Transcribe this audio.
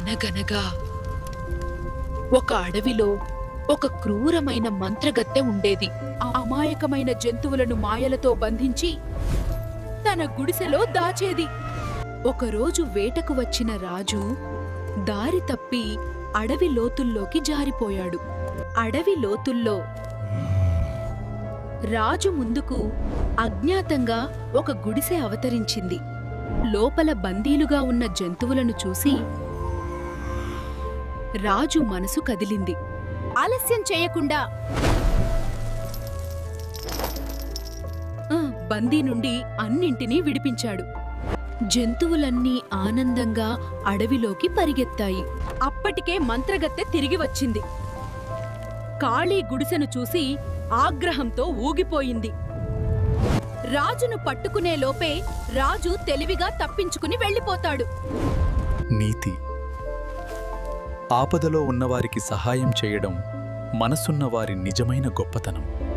అనగనగా ఒక అడవిలో ఒక క్రూరమైన మంత్రగత్తె ఉండేది. అమాయకమైన జంతువులను మాయలతో బంధించి తన గుడిసెలో దాచేది. ఒకరోజు వేటకు వచ్చిన రాజు దారి తప్పి అడవి లోతుల్లోకి జారిపోయాడు. అడవి లోతుల్లో రాజు ముందుకు అజ్ఞాతంగా ఒక గుడిసె అవతరించింది. లోపల బందీలుగా ఉన్న జంతువులను చూసి రాజు మనసు కదిలింది. ఆలస్యం చేయకుండా ఆ, బందీ నుండి అన్నింటినీ విడిపించాడు. జంతువులన్నీ ఆనందంగా అడవిలోకి పరిగెత్తాయి. అప్పటికే మంత్రగత్తె తిరిగి వచ్చింది. కాళీ గుడిసెను చూసి ఆగ్రహంతో ఊగిపోయింది. రాజును పట్టుకునే లోపే రాజు తెలివిగా తప్పించుకుని వెళ్ళిపోతాడు. నీతి ఆపదలో ఉన్నవారికి సహాయం చేయడం మనసున్న వారి నిజమైన గొప్పతనం.